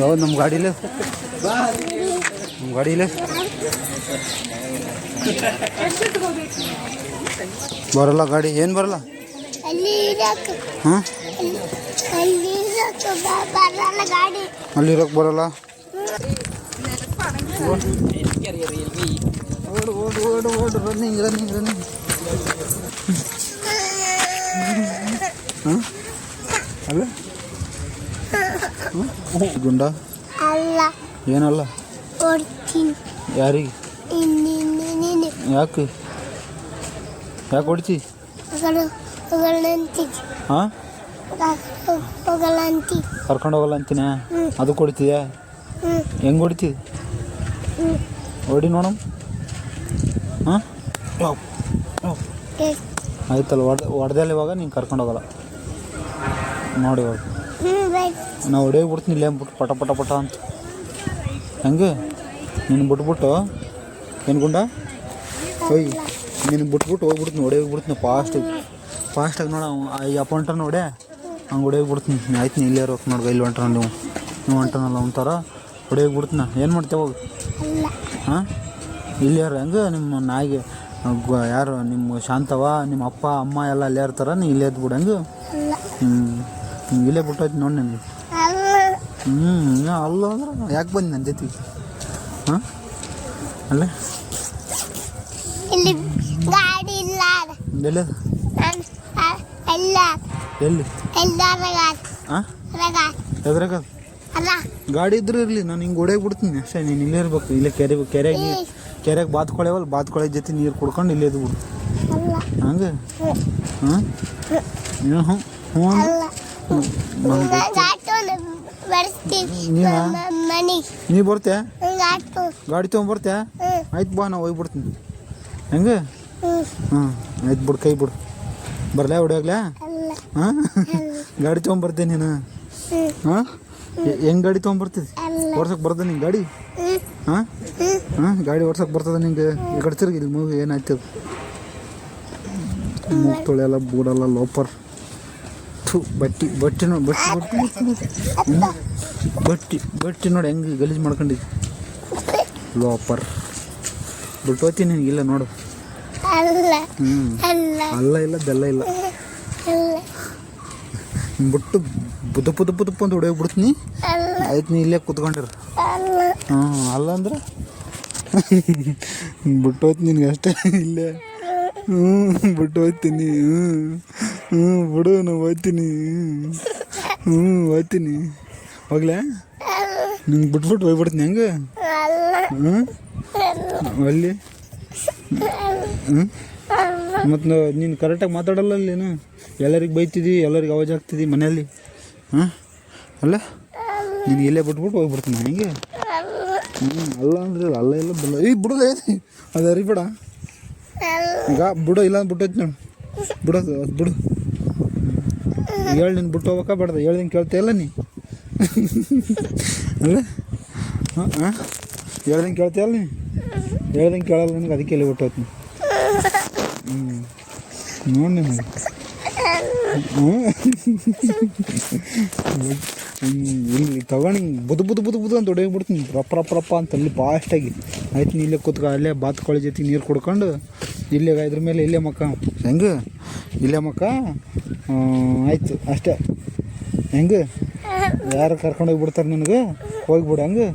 ಯಾವ್ದು ನಮ್ಮ ಗಾಡಿಲೇ. ನಮ್ಮ ಗಾಡಿಲೇ. ಬರಲ್ಲ ಗಾಡಿ ಏನು ಬರಲ್ಲ? ಹಾಂ? ಅಲ್ಲಿರೋಕೆ ಬರಲ್ಲ ಓಡು ಓಡು ಓಡು ಓಡು ರನ್ನಿಂಗ್ ರನ್ನಿಂಗ್ ರನ್ನಿಂಗ್ ಹಾಂ? ಅಲ್ಲ? ಗುಂಡ? ಅಲ್ಲ. ಏನಲ್ಲ? ಕೊಡ್ತೀನಿ. ಯಾರಿಗೆ? ಯಾಕೆ? ಯಾಕೆ ಹೊಡಿತಿ ಹಾಂ? ಕರ್ಕೊಂಡು ಹೋಗಲ್ಲ ಅಂತೀನ? ಅದು ಕೊಡ್ತೀಯಾ? ಹೆಂಗ್ ಹೊಡಿತಿ ಹೊಡಿ ನೋಡಮ್ ಹಾಂ? ಆಯ್ತಲ್ಲ ಹೊಡ್ ಹೊಡೆದಲ್ಲಿ ಇವಾಗ ನೀನು ಕರ್ಕೊಂಡು ಹೋಗಲ್ಲ. ನೋಡಿ ಇವಾಗ. ನಾವು ಹೊಡೆಯೋಗಿ ಬಿಡ್ತೀನಿ ಇಲ್ಲೇ ಬಿಟ್ಟು ಪಟ ಪಟ ಪಟ ಅಂತ. ಹೆಂಗೆ? ನೀನು ಬಿಟ್ಬಿಟ್ಟು ಏನು ಗುಂಡ? ಒಯ್ ನೀನು ಬಿಟ್ಬಿಟ್ಟು ಹೋಗ್ಬಿಡ್ತೀನಿ ಹೊಡೆಯೋಗಿ ಬಿಡ್ತೀನಿ ಫಾಸ್ಟಾಗಿ ಫಾಸ್ಟಾಗಿ ನೋಡ ಈ ಅಪ್ಪ ಹೊಂಟ ನೋಡೆ? ಹಂಗೆ ಹೊಡೆಯೋಗಿ ಬಿಡ್ತೀನಿ. ಆಯ್ತು ನೀ ಇಲ್ಲೇ ಹೋಗಿ ನೋಡಿ ಇಲ್ಲಿ ಹೊಂಟ್ರ ನೀವು. ನೀವು ಹೊಂಟನಲ್ಲ ಒಂಥರ. ಹೊಡೆಯೋಗಿ ಬಿಡ್ತೀನಿ? ಏನು ಮಾಡ್ತೇವೆ ಹೋಗಿ ಹಾಂ? ಇಲ್ಲಿ ಯಾರು? ಹೆಂಗೆ ನಿಮ್ಮ ನಾಯಿಗೆ? ಯಾರು? ನಿಮ್ಮ ಶಾಂತವ ನಿಮ್ಮ ಅಪ್ಪ ಅಮ್ಮ ಎಲ್ಲ ಅಲ್ಲೇ ಇರ್ತಾರ? ನೀ ಇಲ್ಲೇ ಎದ್ದು ಬಿಡು ಹೆಂಗೆ ಹ್ಞೂ ಇಲ್ಲೇ ಬಿಟ್ಟೋಯ್ತು ನೋಡಿ ನನಗೆ. ಹ್ಞೂ ಅಲ್ಲ ಅಂದ್ರೆ ಯಾಕೆ ಬಂದು ನನ್ನ ಜೊತೆ? ಹಾಂ? ಅಲ್ಲ? ಇಲ್ಲಿ ಗಾಡಿ ಇಲ್ಲ. ಎಲ್ಲ? ಎಲ್ಲ. ಎಲ್ಲಿ? ಎದ್ರಾಗ ಅಲ್ಲ. ಗಾಡಿ ಇದ್ರೂ ಇರಲಿ ನಾನು ಹಿಂಗೆ ಹೊಡೆಯೋಗಿ ಬಿಡ್ತೀನಿ. ಅಷ್ಟೇ ನೀನು ಇಲ್ಲೇ ಇರ್ಬೇಕು. ಇಲ್ಲೇ ಕೆರೆ ಕೆರೆಗೆ ನೀರು ಕೆರೆಗೆ ಬಾತ್ಕೊಳೆವಲ್ಲ ಬಾತ್ಕೊಳೆ ಜೊತೆ ನೀರು ಕುಡ್ಕೊಂಡು ಇಲ್ಲೇ ಎದ್ದು ಬಿಡು ಹಂಗೆ? ಹಾಂ? ಹ್ಞೂ ಹ್ಞೂ ನೀ ಬರ್ತೀಯ? ಗಾಡಿ ಹ್ಞೂ ಆಯ್ತು ಬಾ ನಾವು ಹೋಗ್ಬಿಡ್ತೀನಿ ಹೆಂಗೆ? ಹ್ಞೂ ಹ್ಞೂ ಆಯ್ತು ಬಿಡು ಕೈ ಬಿಡು. ಬರಲೇ ಹೊಡಿಯಾಗ್ಲಾ? ಹಾಂ? ಗಾಡಿ ತೊಗೊಂಬರ್ತೀನಿ ನೀನು? ಹಾಂ? ಹೆಂಗೆ ಗಾಡಿ ತೊಗೊಂಬರ್ತಿದ್ದಿ ಅಲ್ಲ. ಓಡ್ಸಕ್ಕೆ ಬರ್ತದೆ ನಿಂಗೆ ಗಾಡಿ? ಹಾಂ? ಹಾಂ ಗಾಡಿ ಓಡ್ಸಕ್ಕೆ ಬರ್ತದೆ ನಿಂಗೆ? ಈ ಕಡೆ ತಿರ್ಗಿ ಇಲ್ಲಿ ಮೂವಿ ಏನಾಯ್ತದ ಮೂಗ್ ತೊಳೆಯಲ್ಲ ಬೂಡಲ್ಲ ಲೋಪರ್. ಥು ಬಟ್ಟಿ ಬಟ್ಟೆ ನೋಡಿ ಬಟ್ಟಿ ಬಟ್ಟಿ ಬಟ್ಟಿ ಬಟ್ಟೆ ನೋಡಿ ಹೆಂಗೆ ಗಲೀಜು ಮಾಡ್ಕೊಂಡಿದ್ ಲೋಪರ್ ಬಿಟ್ಟು ಹೋಗ್ತೀನಿ ಇಲ್ಲ ನೋಡು. ಅಲ್ಲ. ಹ್ಞೂ ಅಲ್ಲ. ಇಲ್ಲ ಬೆಲ್ಲ ಇಲ್ಲ. ಬಿಟ್ಟು ಬುದ ಬುದ ಬುದಪ್ಪ ಅಂತ ಹೊಡೆಯೋಗ್ಬಿಡ್ತೀನಿ ಆಯ್ತು ನೀ ಇಲ್ಲೇ ಕುತ್ಕೊಂಡಿರು. ಹ್ಞೂ ಹಾಂ ಅಲ್ಲ ಅಂದ್ರೆ? ಬಿಟ್ಟು ಹೋಯ್ತು ನಿನ್ಗೆ ಅಷ್ಟೇ ಇಲ್ಲೇ. ಹ್ಞೂ ಬಿಟ್ಟು ಹೋಯ್ತೀನಿ ಹ್ಞೂ ಹ್ಞೂ, ಬಿಡು ನಾವು ಹೋಯ್ತೀನಿ ಹ್ಞೂ, ಹೋಗ್ತೀನಿ. ಹೋಗ್ಲಾ? ನಿಂಗೆ ಬಿಟ್ಬಿಟ್ಟು ಹೋಗ್ಬಿಡ್ತೀನಿ ಹೆಂಗೆ? ಹ್ಞೂ? ಅಲ್ಲಿ? ಹ್ಞೂ? ಮತ್ತು ನೀನು ಕರೆಕ್ಟಾಗಿ ಮಾತಾಡಲ್ಲ ಅಲ್ಲೇನು ಎಲ್ಲರಿಗೆ ಬೈತಿದ್ದಿ ಎಲ್ಲರಿಗೆ ಅವಾಜ್ ಆಗ್ತಿದ್ದಿ ಮನೆಯಲ್ಲಿ? ಹಾಂ ಅಲ್ಲ? ನೀನು ಇಲ್ಲೇ ಬಿಟ್ಬಿಟ್ಟು ಹೋಗ್ಬಿಡ್ತೀನಿ ಹೆಂಗೆ? ಹ್ಞೂ, ಅಲ್ಲ ಅಂದ್ರೆ ಅಲ್ಲ ಇಲ್ಲ, ಬಿಡ. ಈ ಬಿಡೋದು ಐತಿ ಅದು ಅರಿಬೇಡ. ಈಗ ಬಿಡು, ಇಲ್ಲ ಬಿಟ್ಟೈತಿ ನೋಡು. ಬಿಡೋದು ಅದು ಬಿಡು. ಹೇಳಿ ನಿನ್ ಬಿಟ್ಟು ಹೋಗ್ಬೇಕಾ ಬೇಡ್ದ. ಹೇಳ್ದಂಗೆ ಕೇಳ್ತಾ ಇಲ್ಲ ನೀ. ಅಲ್ಲ? ಹಾಂ ಹಾಂ? ಹೇಳ್ದಂಗೆ ಕೇಳ್ತಾ ಇಲ್ಲ ನೀ? ಹೇಳ್ದಂಗೆ ಕೇಳಲ್ಲ ನನಗೆ ಅದಕ್ಕೆ ಇಲ್ಲಿ ಬಿಟ್ಟು ಹೋಗ್ತೀನಿ ಹ್ಞೂ ನೋಡಿ ನಿಮಗೆ ಇಲ್ಲಿ ತಗೊಂಡು ಬುದು ಬುದು ಬುದು ಬುದು ಅಂತ ಹೊಡೆಯೋಗ್ಬಿಡ್ತೀನಿ ರಪ್ಪ ರಪ್ಪ ರಪ್ಪ ಅಂತ ಅಲ್ಲಿ ಫಾಸ್ಟಾಗಿ ಆಯ್ತು ನೀ ಇಲ್ಲೇ ಕೂತ್ಕೊ, ಅಲ್ಲೇ ಬಾತ್ಕೊಳ್ಳಿ ಜೊತೆ ನೀರು ಕುಡ್ಕೊಂಡು ಇಲ್ಲೇ ಇದ್ರ ಮೇಲೆ ಇಲ್ಲೇ ಮಕ್ಕ. ಹೆಂಗೆ? ಇಲ್ಲೇ ಮಕ್ಕ? ಆಯಿತು, ಅಷ್ಟೇ. ಹೆಂಗೆ? ಯಾರು ಕರ್ಕೊಂಡೋಗಿ ಬಿಡ್ತಾರೆ ನಿನಗೆ? ಹೋಗ್ಬಿಡು, ಹಂಗೆ?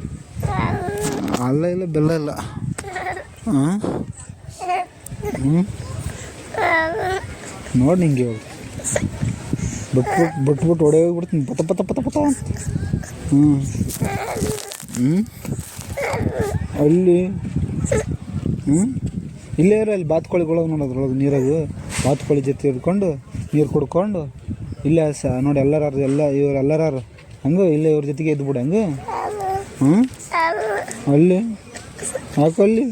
ಅಲ್ಲ, ಇಲ್ಲ, ಬೆಲ್ಲ ಇಲ್ಲ. ಹಾಂ ನೋಡಿ ನಿಂಗೆ ಇವಾಗ. ಬಿಟ್ಬಿಟ್ಟು ಬಿಟ್ಬಿಟ್ಟು ಒಡೆ ಹೋಗ್ಬಿಡ್ತೀನಿ. ಪತ ಪತ ಪತ ಪತ ಹ್ಞೂ ಹ್ಞೂ ಅಲ್ಲಿ? ಹ್ಞೂ ಇಲ್ಲೇ ಇರೋ ಅಲ್ಲಿ ಬಾತುಕೋಳಿಗಳು ನೋಡೋದ್ರೊಳಗೆ ನೀರಾಗ ಬಾತ್ಕೋಳಿ ಜೊತೆ ಹಿಡ್ಕೊಂಡು ನೀರು ಕುಡ್ಕೊಂಡು ಇಲ್ಲೇ ಸ, ನೋಡಿ ಎಲ್ಲರಾರು, ಎಲ್ಲ ಇವ್ರು ಎಲ್ಲರಾರು. ಹಂಗೆ, ಇಲ್ಲೇ ಇವ್ರ ಜೊತೆಗೆ ಇದ್ಬಿಡು ಹಂಗೆ. ಹ್ಞೂ ಅಲ್ಲಿ? ಯಾಕೆ ಅಲ್ಲಿ?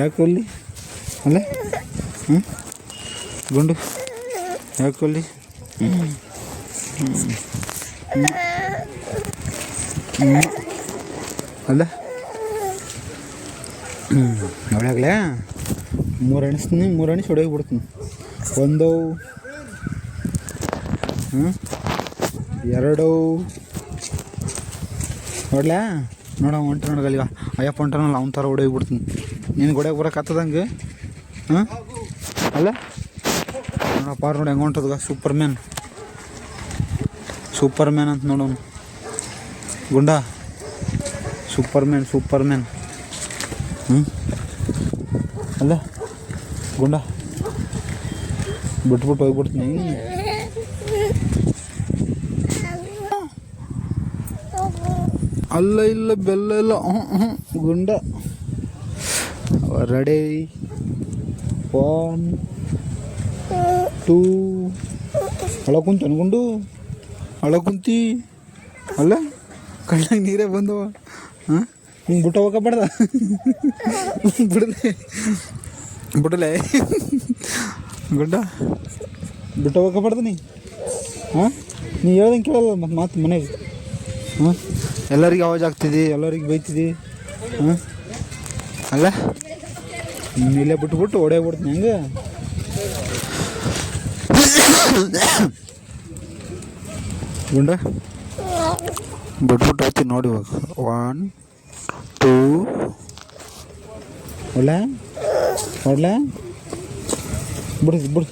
ಯಾಕೆ ಅಲ್ಲಿ? ಅಲ್ಲ? ಹ್ಞೂ ಗುಂಡು. ಯಾಕೆ ಅಲ್ಲಿ? ಅಲ್ಲ? ಒಳಗ್ಲೇ ಮೂರು ಎಣಿಸ್ತೀನಿ ಮೂರು ಎಣಿಸಿ ಹೊಡೆಯೋಗಿ ಬಿಡ್ತೀನಿ. ಒಂದು ಹ್ಞೂ ಎರಡು ನೋಡ್ಲಾ? ನೋಡ ನೋಡಲ್ಲ ಈಗ ಅಯ್ಯಪ್ಪ ಹೊಂಟನಲ್ಲ ಅವ್ನ ಥರ ಹೊಡೆಯೋಗಿ ಬಿಡ್ತೀನಿ. ನೀನು ಹೊಡ್ಯಾಗ ಬರೋಕೆ ಆಗ್ತದಂಗೆ ಹಾಂ ಅಲ್ಲ? ನೋಡಪ್ಪ ನೋಡಿ ಹೆಂಗೆ ಹೊಂಟದ ಸೂಪರ್ ಮ್ಯಾನ್ ಸೂಪರ್ ಮ್ಯಾನ್ ಅಂತ ನೋಡೋನು ಗುಂಡ? ಸೂಪರ್ ಮ್ಯಾನ್ ಸೂಪರ್ ಮ್ಯಾನ್ ಹ್ಞೂ ಅಲ್ಲ ಗುಂಡ ಬಿಟ್ಬಿಟ್ಟು ಹೋಗ್ಬಿಡ್ತೀನಿ ಅಲ್ಲ ಇಲ್ಲ ಬೆಲ್ಲ ಇಲ್ಲ ಹ್ಞೂ ಹ್ಞೂ ಗುಂಡ ರೆಡಿ ಒನ್ ಟೂ ಅಳ ಕುಂತ ಅನ್ಕೊಂಡು ಅಳ ಕುಂತಿ ಅಲ್ಲ ಕಣ್ಣಾಗ ನೀರೇ ಬಂದವ ಹಾಂ ಹಿಂಗೆ ಬಿಟ್ಟು ಹೋಗಬಾರ್ದ ಬಿಡಲೆ. ಬಿಡಲೆ. ಗುಡ್ಡ. ಬಿಟ್ಟು ಹೋಗಬಾರ್ದು ನೀ? ಹಾಂ? ನೀ ಹೇಳ್ದಂಗೆ ಕೇಳಲ್ಲ ಮತ್ತು ಮಾತು ಮನೆಗೆ. ಹಾಂ? ಎಲ್ಲರಿಗೆ ಅವಾಜ್ ಆಗ್ತಿದ್ದಿ ಎಲ್ಲರಿಗೆ ಬೈತಿದ್ದಿ ಹಾಂ? ಅಲ್ಲ? ಇಲ್ಲೇ ಬಿಟ್ಬಿಟ್ಟು ಓಡೇ ಬಿಡ್ತೀನಿ ಹೆಂಗೆ? ಗುಂಡ? ಬಿಟ್ಬಿಟ್ಟು ಹೋಗ್ತೀನಿ ನೋಡಿ ಇವಾಗ. ಒನ್ ಟೂ ಒಳ್ಳ ಒಳ್ಳ ಬಿಡು ಬಿಡು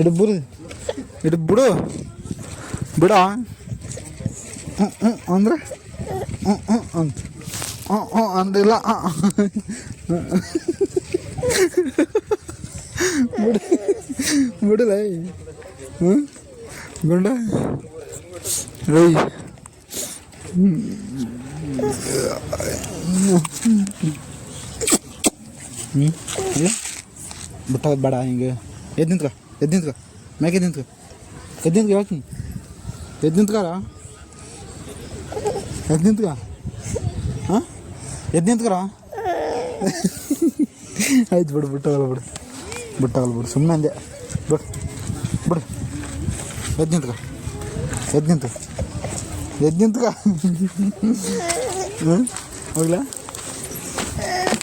ಇಡು ಬಿಡು ಇಡು ಬಿಡು ಬಿಡ ಹ್ಞೂ ಹ್ಞೂ ಅಂದ್ರೆ ಹ್ಞೂ ಹ್ಞೂ ಅಂತ ಹ್ಞೂ ಹ್ಞೂ ಅಂದಿಲ್ಲ ಬಿಡು ಬಿಡಲ್ಲ ಹ್ಞೂ ಇಲ್ಲ. ಬೇಡ, ಹಿಂಗೆ. ಎದ್ದು ನಿಂತ್ಕ ಎದ್ದು ನಿಂತ್ಕ. ಮ್ಯಾಗೆ ಎದ್ದು ನಿಂತ್ಕ. ಎದ್ದು ನಿಂತ್ಕ ಹೇಳ್ತೀನಿ ಎದ್ದು ನಿಂತ್ಕಾರ? ಎದ್ದು ನಿಂತ್ಕ? ಹಾಂ? ಎದ್ದು ನಿಂತ್ಕರ? ಆಯ್ತು ಬಿಡು ಬಿಟ್ಟಾಗಲ್ಲ ಬಿಡು. ಬಿಟ್ಟಾಗಲ್ಲ ಬಿಡು. ಸುಮ್ಮನೆ ಅಂದೆ. ಬಿಡು. ಬಿಡು. ಎದ್ದು ನಿಂತ್ಕ. ಎದ್ದು ನಿಂತು ಎದ್ದು ನಿಂತ್ಕ.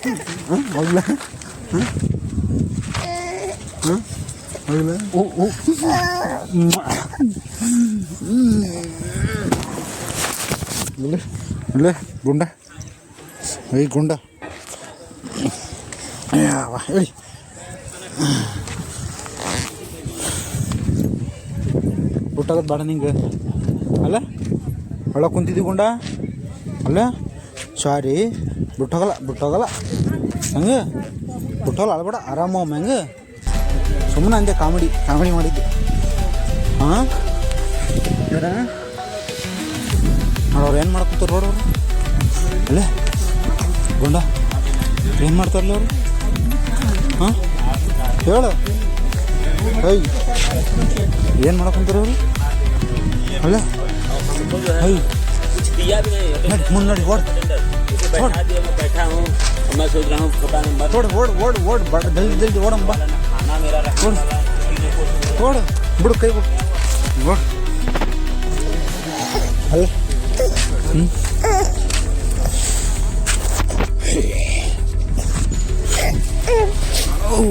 ಹ್ಞೂ ಹೋಗ್ಲಾ ಹಾಂ ಹೋಗ್ಲಾ ಹಾಂ ಹಾಂ ಹೋಗ್ಲಾ ಓ ಓ ಇಲ್ಲ ಇಲ್ಲ ಗುಂಡ ಏಯ್ ಗುಂಡ ಯಾವ ಹೇಳಿ ಊಟದ ಬೇಡ ನಿಂಗೆ ಅಲ್ಲ ಒಳಗೆ ಕುಂತಿದ್ದಿ ಗುಂಡ ಅಲ್ಲ ಸಾರಿ ಬಿಟ್ಟೋಗಲ್ಲ ಬಿಟ್ಟೋಗಲ್ಲ ಹಂಗೆ? ಪುಟೋಲ್ ಅಳ್ಬೇಡ ಆರಾಮ ಹೆಂಗೆ? ಸುಮ್ಮನೆ ಅಂದೆ ಕಾಮಿಡಿ ಕಾಮಿಡಿ ಮಾಡಿದ್ದು. ಹಾಂ? ನೋಡೋರು ಏನು ಮಾಡ್ಕೊತಾರೆ ನೋಡೋರು ಅಲ್ಲೇ, ಗುಂಡ. ಏನು ಮಾಡ್ತಾರಲ್ಲ ಅವರು? ಹಾಂ? ಹೇಳು. ಅಯ್ಯ ಏನು ಮಾಡ್ಕೊಂತಾರೆ ಅವರು? ಅಲ್ಲೇ. ಅಯ್ಯ ಮುಂದೆ ನೋಡಿ ಓಡ್. मैं सोच रहा हूँ पता नहीं मत वोड वोड वोट वोट दिल जल्दी वोट अंबा खाना मेरा छोड़ छोड़ बुड़ कई बुड़ वोट हल। हम्म।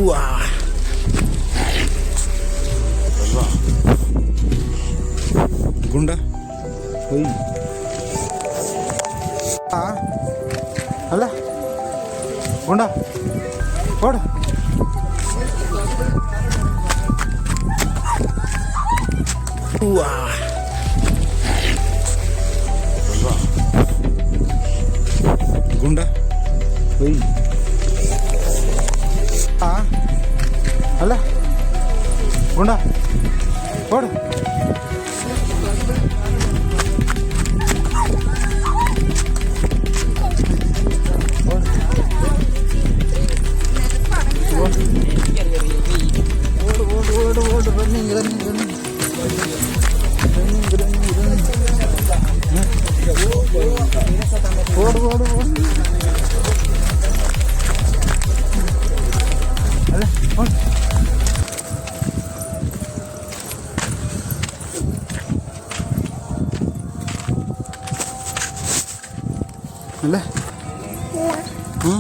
वाह ಗುಂಡ ಓಡು ಅವ್ವಾ ಗುಂಡ ಒಯ್ ಆ ಅಲ್ಲ ಅಲ್ಲ? ಹ್ಞೂ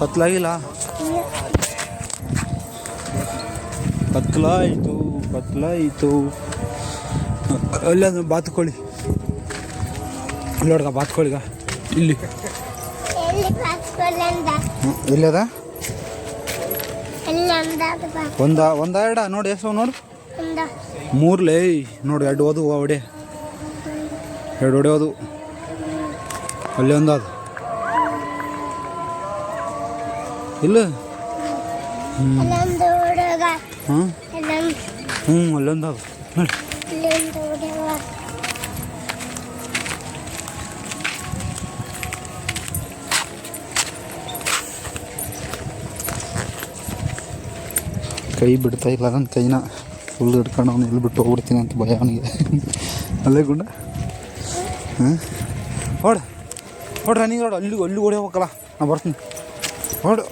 ಕತ್ಲಾಗಿಲ್ಲ ಕತ್ಲಾಯಿತು ಕತ್ಲಾಯಿತು ಅಲ್ಲ ಬಾತುಕೋಳಿ. ನೋಡ್ಗ ಬಾತುಕೋಳಿಗ. ಇಲ್ಲಿ. ಇಲ್ಲದ ಒಂದ ಒಂದ ಎರಡ, ನೋಡಿ, ಎಷ್ಟು ನೋಡು. ಮೂರ್ಲೇ ನೋಡು, ಎರಡು ಓದು ಒಡೆ. ಎರಡು ಒಡೆ ಓದು. ಅಲ್ಲಿ ಒಂದು ಅದು ಇಲ್ಲ ಹ್ಞೂ ಹಾಂ? ಹ್ಞೂ ಅಲ್ಲೊಂದು ಅದು ನೋಡಿ. ಕೈ ಬಿಡ್ತಾ ಇಲ್ಲ ನನ್ನ ಕೈನ. ಫುಲ್ ಹಿಡ್ಕೊಂಡು ಅವ್ನು ಎಲ್ಲಿ ಬಿಟ್ಟು ಹೋಗ್ಬಿಡ್ತೀನಿ ಅಂತ ಭಯ ಅವನಿಗೆ. ಅಲ್ಲೇ ಗುಂಡ? ಹಾಂ? ಹೊಡ ಹೊಡ್ರ ನೀನು ನೋಡು ಅಲ್ಲಿ ಅಲ್ಲಿ ಓಡಿ ಹೋಗಲ್ಲ ನಾ ಬರ್ತೀನಿ. ಹೊಡು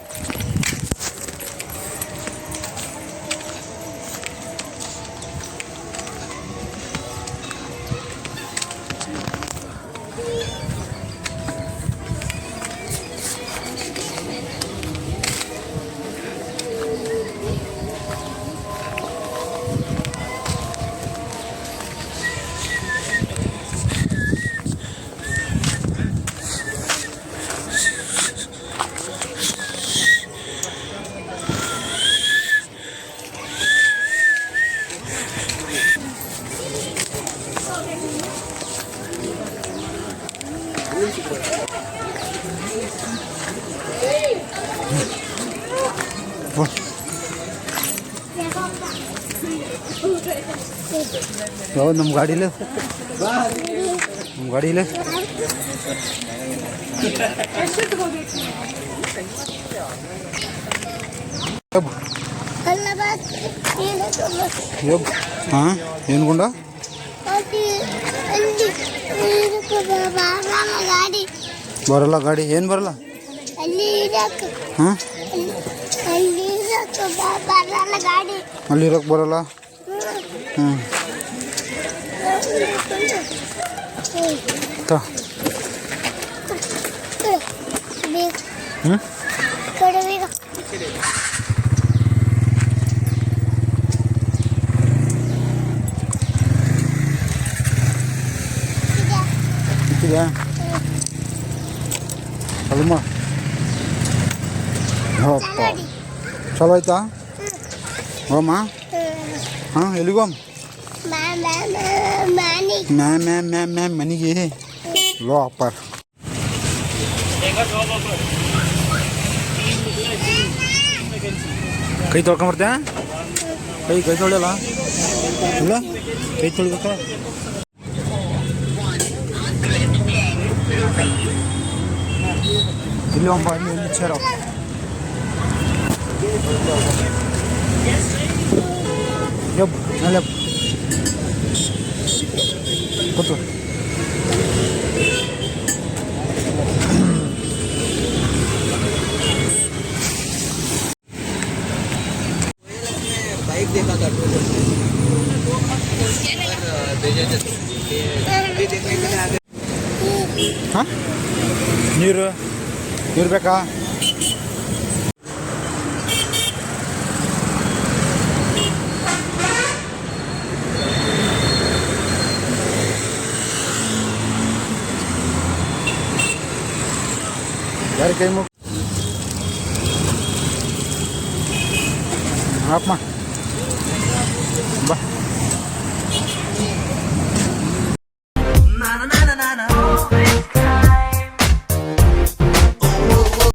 ಯಾವ್ದು ನಮ್ಮ ಗಾಡೀಲಿ. ನಮ್ಮ ಗಾಡೀಲಿ. ಹಾಂ ಏನು ಗುಂಡ? ಬರಲ್ಲ ಗಾಡಿ ಏನು ಬರಲ್ಲ ಅಲ್ಲಿ ಇರಕ್ಕೆ ಹಾಂ ಅಲ್ಲಿ ಇರಕ್ಕೆ ಬರಲ್ಲ ಗಾಡಿ ಅಲ್ಲಿ ಇರೋಕೆ ಬರಲ್ಲ ಹ್ಞೂ ತ ಹ್ಞೂ ಕಡುವಿಗ ಇಟ್ಟಿದ್ಯಾ ಚಲೋ ಮಾ ಹಪ್ಪ ಚಲೋ ಆಯ್ತಾ ಹೋಮ ಹಾಂ ಎಲ್ಲಿಗೋಮ್ ಮಾನಿ ಮ್ಯಾ ಮ್ಯಾ ಮ್ಯಾ ಮ್ಯಾ ಮನೆಗೆ ಲೋ ಅಪ್ಪಾರ ಕೈ ತೊಳ್ಕೊಂಬರ್ತ್ಯಾ ಕೈ ಕೈ ತೊಳೆಯಲ್ಲ ಇಲ್ಲ ಕೈ ತೊಳಿಬೇಕ ಇಲ್ಲಿ ಒಬ್ಬ ಇಲ್ಲಿ ಇಲ್ಲಿ ಚೇರೋ ಯಬ್ ಮೇಲೆ ಕೂತು ನೀರು ಬೇಕಾ ಯಾರು ಕೈ ಮುಗ್ ಹಾಕಮ್ಮ